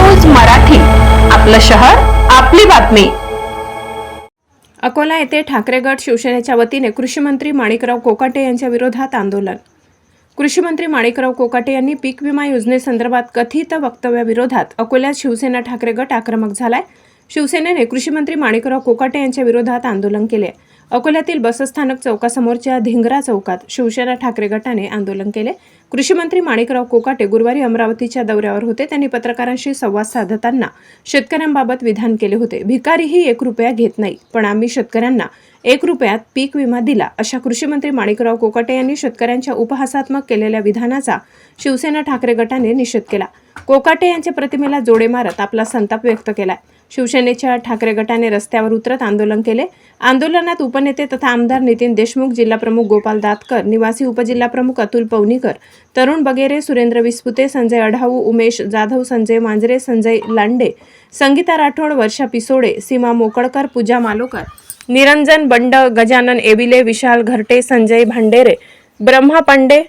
मराठी. आपलं शहर आपली बातमी. अकोला येथे ठाकरे गट शिवसेनेच्या वतीने कृषीमंत्री माणिकराव कोकाटे यांच्या विरोधात आंदोलन. कृषीमंत्री माणिकराव कोकाटे यांनी पीक विमा योजनेसंदर्भात कथित वक्तव्याविरोधात अकोल्यात शिवसेना ठाकरे गट आक्रमक झालाय. शिवसेनेने कृषीमंत्री माणिकराव कोकाटे यांच्या विरोधात आंदोलन केले. अकोल्यातील बसस्थानक चौकासमोरच्या धिंगरा चौकात शिवसेना ठाकरे गटाने आंदोलन केले. कृषीमंत्री माणिकराव कोकाटे गुरुवारी अमरावतीच्या दौऱ्यावर होते. त्यांनी पत्रकारांशी संवाद साधताना शेतकऱ्यांबाबत विधान केले होते. भिकारीही एक रुपया घेत नाही पण आम्ही शेतकऱ्यांना एक रुपयात पीक विमा दिला अशा कृषीमंत्री माणिकराव कोकाटे यांनी शेतकऱ्यांच्या उपहासात्मक केलेल्या विधानाचा शिवसेना ठाकरे गटाने निषेध केला. कोकाटे यांच्या प्रतिमेला जोडे मारत आपला संताप व्यक्त केला. शिवसेनेच्या ठाकरे गटाने रस्त्यावर उतरत आंदोलन केले. आंदोलनात उपनेते तथा आमदार नितीन देशमुख जिल्हाप्रमुख गोपाल दातकर निवासी उपजिल्हाप्रमुख अतुल पवनीकर तरुण बगेरे सुरेंद्र विस्पुते संजय अढाऊ उमेश जाधव संजय मांजरे संजय लांडे संगीता राठोड वर्षा पिसोडे सीमा मोकळकर पूजा मालोकर निरंजन बंड गजानन एबिले विशाल घरटे संजय भांडेरे ब्रह्मा पंडे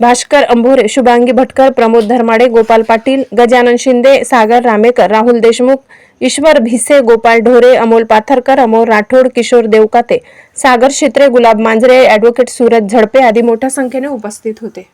भास्कर अंभोरे शुभांगी भटकर प्रमोद धर्माडे गोपाल पाटील गजानन शिंदे सागर रामेकर राहुल देशमुख ईश्वर भिसे गोपाल ढोरे अमोल पाथरकर अमोल राठोड किशोर देवकाते सागर शित्रे गुलाब मांजरे ॲडव्होकेट सूरज झडपे आदी मोठ्या संख्येने उपस्थित होते.